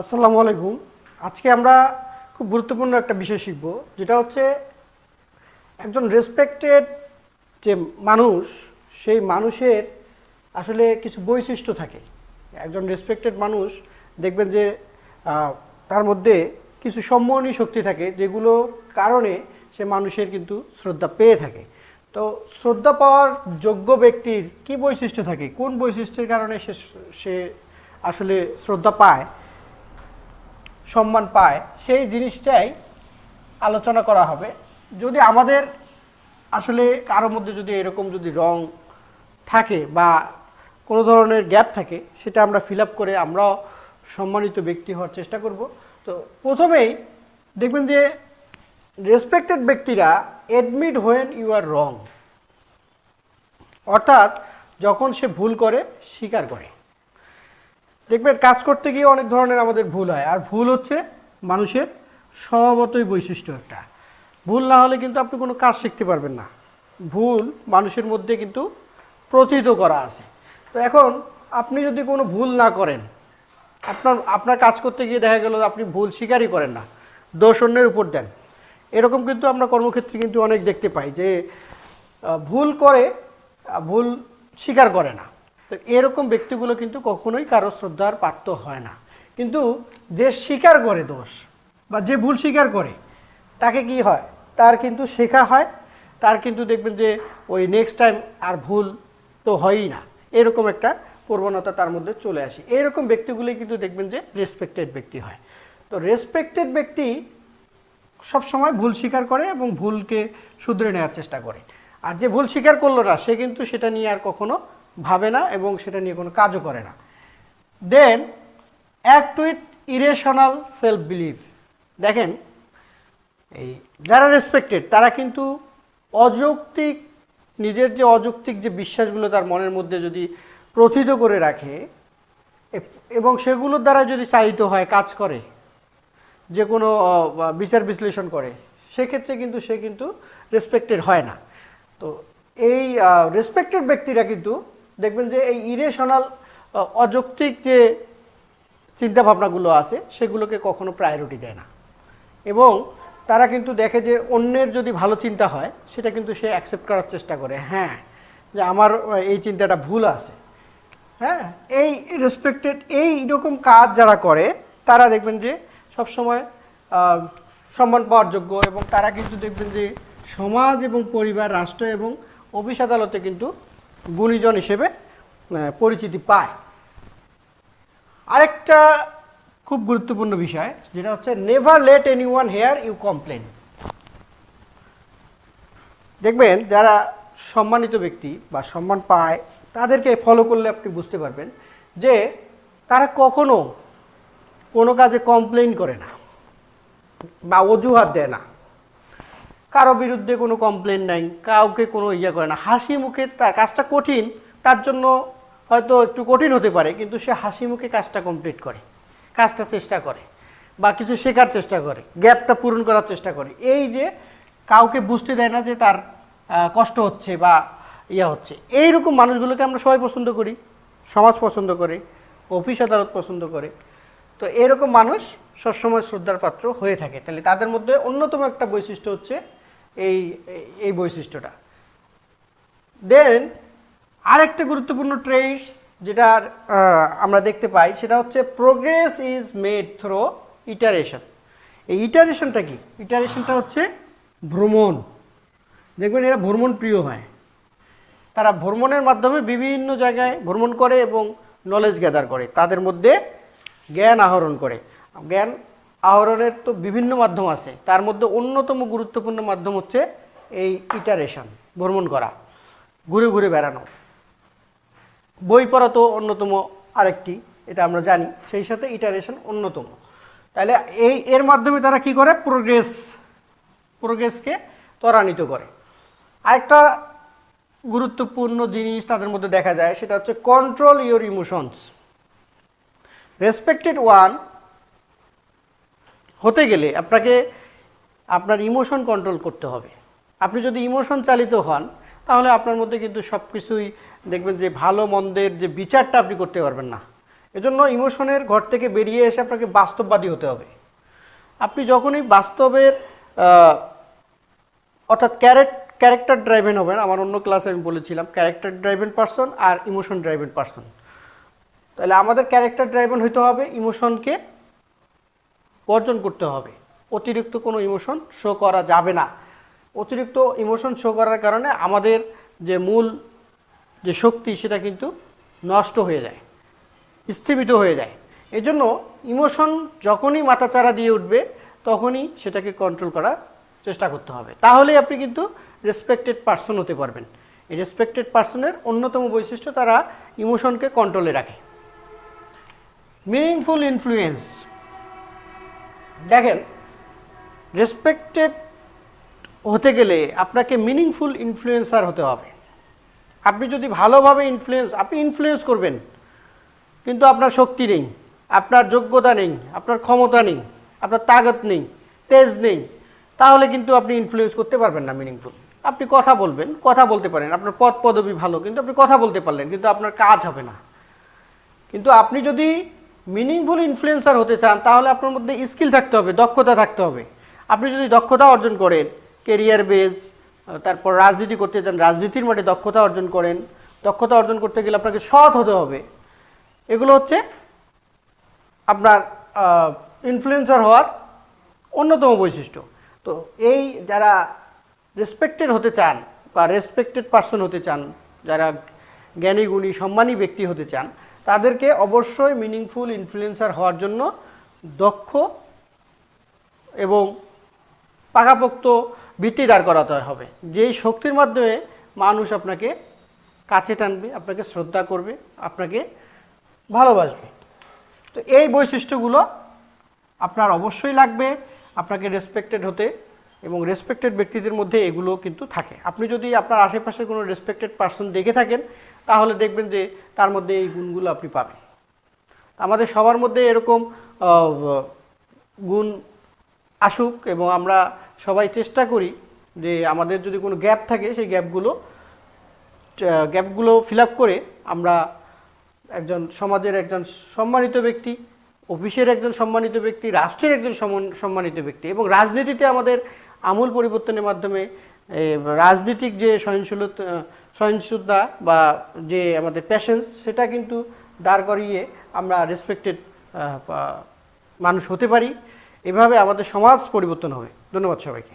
আসসালামু আলাইকুম। আজকে আমরা খুব গুরুত্বপূর্ণ একটা বিষয় শিখব, যেটা হচ্ছে একজন রেসপেক্টেড যে মানুষ, সেই মানুষের আসলে কিছু বৈশিষ্ট্য থাকে। একজন রেসপেক্টেড মানুষ দেখবেন যে তার মধ্যে কিছু সম্মোহনী শক্তি থাকে, যেগুলো কারণে সে মানুষের কিন্তু শ্রদ্ধা পেয়ে থাকে। তো শ্রদ্ধা পাওয়ার যোগ্য ব্যক্তির কি বৈশিষ্ট্য থাকে? কোন বৈশিষ্ট্যের কারণে সে সে আসলে শ্রদ্ধা পায়? সম্মান পায়, সেই জিনিসটাই আলোচনা করা হবে। যদি আমাদের আসলে কারোর মধ্যে যদি এরকম যদি রং থাকে বা কোনো ধরনের গ্যাপ থাকে, সেটা আমরা ফিল করে আমরাও সম্মানিত ব্যক্তি হওয়ার চেষ্টা করব। তো প্রথমেই দেখবেন যে রেসপেক্টেড ব্যক্তিরা admit when you are wrong অর্থাৎ যখন সে ভুল করে, স্বীকার করে। দেখবেন, কাজ করতে গিয়ে অনেক ধরনের আমাদের ভুল হয়। আর ভুল হচ্ছে মানুষের স্বভাবতই বৈশিষ্ট্য একটা। ভুল না হলে কিন্তু আপনি কোনো কাজ শিখতে পারবেন না। ভুল মানুষের মধ্যে কিন্তু প্রথিত করা আছে। তো এখন আপনি যদি কোনো ভুল না করেন, আপনার আপনার কাজ করতে গিয়ে দেখা গেল আপনি ভুল স্বীকারই করেন না। দোষ অন্যের উপর দেন। এরকম কিন্তু আমরা কর্মক্ষেত্রে কিন্তু অনেক দেখতে পাই যে ভুল করে ভুল স্বীকার করে না। তো এরকম ব্যক্তিগুলো কিন্তু কখনোই কারও শ্রদ্ধার পাত্র হয় না। কিন্তু যে স্বীকার করে দোষ বা যে ভুল স্বীকার করে, তাকে কি হয়? তার কিন্তু শেখা হয়। তার কিন্তু দেখবেন যে ওই নেক্সট টাইম আর ভুল তো হয়ই না। এরকম একটা প্রবণতা তার মধ্যে চলে আসে। এরকম ব্যক্তিগুলি কিন্তু দেখবেন যে রেসপেক্টেড ব্যক্তি হয়। তো রেসপেক্টেড ব্যক্তি সব সময় ভুল স্বীকার করে এবং ভুলকে শুধরে নেওয়ার চেষ্টা করে। আর যে ভুল স্বীকার করল না, সে কিন্তু সেটা নিয়ে আর কখনো ভাবে না এবং সেটা নিয়ে কোনো কাজও করে না। Then act with irrational self belief দেখেন, এই যারা রেসপেক্টেড তারা কিন্তু অযৌক্তিক, নিজের যে অযৌক্তিক যে বিশ্বাসগুলো তার মনের মধ্যে যদি প্রথিত করে রাখে এবং সেগুলোর দ্বারা যদি চালিত হয়, কাজ করে, যে কোনো বিচার বিশ্লেষণ করে, সেক্ষেত্রে কিন্তু সে কিন্তু রেসপেক্টেড হয় না। তো এই রেসপেক্টেড ব্যক্তিরা কিন্তু দেখবেন যে এই ইরেশনাল অযৌক্তিক যে চিন্তা ভাবনাগুলো আছে সেগুলোকে কখনো প্রায়োরিটি দেয় না। এবং তারা কিন্তু দেখে যে অন্যের যদি ভালো চিন্তা হয় সেটা কিন্তু সে অ্যাকসেপ্ট করার চেষ্টা করে। হ্যাঁ যে আমার এই চিন্তাটা ভুল আছে। হ্যাঁ এই রেসপেক্টেড এই রকম কাজ যারা করে তারা দেখবেন যে সবসময় আহ, সম্মান পাওয়ার যোগ্য এবং তারা কিন্তু দেখবেন যে সমাজ এবং পরিবার রাষ্ট্র এবং অফিস আদালতে কিন্তু গুণীজন হিসেবে পরিচিতি পায়। আরেকটা খুব গুরুত্বপূর্ণ বিষয়, যেটা হচ্ছে never let anyone hear you complain দেখবেন, যারা সম্মানিত ব্যক্তি বা সম্মান পায়, তাদেরকে ফলো করলে আপনি বুঝতে পারবেন যে, তারা কখনো কোনো কাজে কমপ্লেন করে না বা অজুহাত দেয় না। কারও বিরুদ্ধে কোনো কমপ্লেন নাই, কাউকে কোনো ইয়ে করে না। হাসি মুখে তার কাজটা কঠিন, তার জন্য হয়তো একটু কঠিন হতে পারে, কিন্তু সে হাসি মুখে কাজটা কমপ্লিট করে, কাজটা চেষ্টা করে, বা কিছু শেখার চেষ্টা করে, গ্যাপটা পূরণ করার চেষ্টা করে। এই যে কাউকে বুঝতে দেয় না যে তার কষ্ট হচ্ছে বা ইয়ে হচ্ছে, এইরকম মানুষগুলোকে আমরা সবাই পছন্দ করি, সমাজ পছন্দ করে, অফিস আদালত পছন্দ করে। তো এরকম মানুষ সবসময় শ্রদ্ধার পাত্র হয়ে থাকে। তাহলে তাদের মধ্যে অন্যতম একটা বৈশিষ্ট্য হচ্ছে এই, এই- বৈশিষ্ট্যটা। দেন আরেকটা গুরুত্বপূর্ণ ট্রেস যেটা আমরা দেখতে পাই, সেটা হচ্ছে progress is made through iteration এই ইটারেশনটা কি? ইটারেশনটা হচ্ছে ভ্রমণ। দেখবেন এরা ভ্রমণ প্রিয় হয়। তারা ভ্রমণের মাধ্যমে বিভিন্ন জায়গায় ভ্রমণ করে এবং নলেজ গ্যাদার করে। তাদের মধ্যে জ্ঞান আহরণ করে। জ্ঞান আহরণের তো বিভিন্ন মাধ্যম আছে। তার মধ্যে অন্যতম গুরুত্বপূর্ণ মাধ্যম হচ্ছে এই ইটারেশন, ভ্রমণ করা, ঘুরে ঘুরে বেড়ানো। বই পড়া তো অন্যতম আরেকটি, এটা আমরা জানি, সেই সাথে ইটারেশন অন্যতম। তাহলে এই, এর মাধ্যমে তারা কি করে? প্রোগ্রেস প্রোগ্রেসকে ত্বরান্বিত করে। আরেকটা গুরুত্বপূর্ণ জিনিস তাদের মধ্যে দেখা যায়, সেটা হচ্ছে control your emotions respected one হতে গেলে আপনাকে আপনার ইমোশন কন্ট্রোল করতে হবে। আপনি যদি ইমোশন চালিত হন, তাহলে আপনার মধ্যে কিন্তু সব কিছুই দেখবেন যে ভালো মন্দের যে বিচারটা আপনি করতে পারবেন না। এজন্য ইমোশনের ঘর থেকে বেরিয়ে এসে আপনাকে বাস্তববাদী হতে হবে। আপনি যখনই বাস্তবের অর্থাৎ ক্যারেক্ট ক্যারেক্টার ড্রাইভেন হবেন, আমার অন্য ক্লাসে আমি বলেছিলাম ক্যারেক্টার ড্রাইভেন পার্সন আর ইমোশন ড্রাইভেন পার্সন তাহলে আমাদের ক্যারেক্টার ড্রাইভেন হইতে হবে ইমোশনকে বর্জন করতে হবে। অতিরিক্ত কোনো ইমোশন শো করা যাবে না। অতিরিক্ত ইমোশন শো করার কারণে আমাদের যে মূল যে শক্তি, সেটা কিন্তু নষ্ট হয়ে যায়, স্থিমিত হয়ে যায়। এজন্য ইমোশন যখনই মাথাচাড়া দিয়ে উঠবে, তখনই সেটাকে কন্ট্রোল করার চেষ্টা করতে হবে। তাহলেই আপনি কিন্তু রেসপেক্টেড পার্সন হতে পারবেন। এই রেসপেক্টেড পার্সনের অন্যতম বৈশিষ্ট্য, তারা ইমোশনকে কন্ট্রোলে রাখে। মিনিংফুল ইনফ্লুয়েন্স দেখেন রেসপেক্টেড হতে গেলে আপনাকে মিনিংফুল ইনফ্লুয়েন্সার হতে হবে। আপনি যদি ভালোভাবে ইনফ্লুয়েন্স আপনি ইনফ্লুয়েন্স করবেন, কিন্তু আপনার শক্তি নেই, আপনার যোগ্যতা নেই, আপনার ক্ষমতা নেই, আপনার তাগত নেই, তেজ নেই, তাহলে কিন্তু আপনি ইনফ্লুয়েন্স করতে পারবেন না মিনিংফুল আপনি কথা বলবেন, কথা বলতে পারেন, আপনার পদ পদবি ভালো, কিন্তু আপনি কথা বলতে পারলেন, কিন্তু আপনার কাজ হবে না। কিন্তু আপনি যদি মিনিংফুল ইনফ্লুয়েন্সার হতে চান, তাহলে আপনার মধ্যে স্কিল থাকতে হবে, দক্ষতা থাকতে হবে। আপনি যদি দক্ষতা অর্জন করেন কেরিয়ার বেস তারপর রাজনীতি করতে চান, রাজনীতির মাঠে দক্ষতা অর্জন করেন, দক্ষতা অর্জন করতে গেলে আপনাকে সৎ হতে হবে। এগুলো হচ্ছে আপনার ইনফ্লুয়েন্সার হওয়ার অন্যতম বৈশিষ্ট্য। তো এই যারা রেসপেক্টেড হতে চান বা রেসপেক্টেড পার্সন হতে চান, যারা জ্ঞানী গুণী সম্মানী ব্যক্তি হতে চান তাদেরকে অবশ্যই মিনিংফুল ইনফ্লুয়েন্সার হওয়ার জন্য দক্ষ এবং পাকাপোক্ত ভিত্তি দাঁড় করাতে হবে। যেই শক্তির মাধ্যমে মানুষ আপনাকে কাছে টানবে, আপনাকে শ্রদ্ধা করবে, আপনাকে ভালোবাসবে। তো এই বৈশিষ্ট্যগুলো আপনার অবশ্যই লাগবে, আপনাকে রেসপেক্টেড হতে এবং রেসপেক্টেড ব্যক্তিদের মধ্যে এগুলো কিন্তু থাকে। আপনি যদি আপনার আশেপাশে কোনো রেসপেক্টেড পার্সন দেখে থাকেন, তাহলে দেখবেন যে তার মধ্যে এই গুণগুলো আপনি পাবেন। আমাদের সবার মধ্যে এরকম গুণ আসুক এবং আমরা সবাই চেষ্টা করি যে আমাদের যদি কোনো গ্যাপ থাকে, সেই গ্যাপগুলো গ্যাপগুলো ফিল করে আমরা একজন সমাজের একজন সম্মানিত ব্যক্তি অফিসের একজন সম্মানিত ব্যক্তি, রাষ্ট্রের একজন সম্মান- সম্মানিত ব্যক্তি এবং রাজনীতিতে আমাদের আমূল পরিবর্তনের মাধ্যমে রাজনৈতিক যে সহিংসলতা সহিংসতা বা যে আমাদের প্যাশেন্স সেটা কিন্তু দাঁড় করিয়ে আমরা রেসপেক্টেড মানুষ হতে পারি। এভাবে আমাদের সমাজ পরিবর্তন হবে। ধন্যবাদ সবাইকে।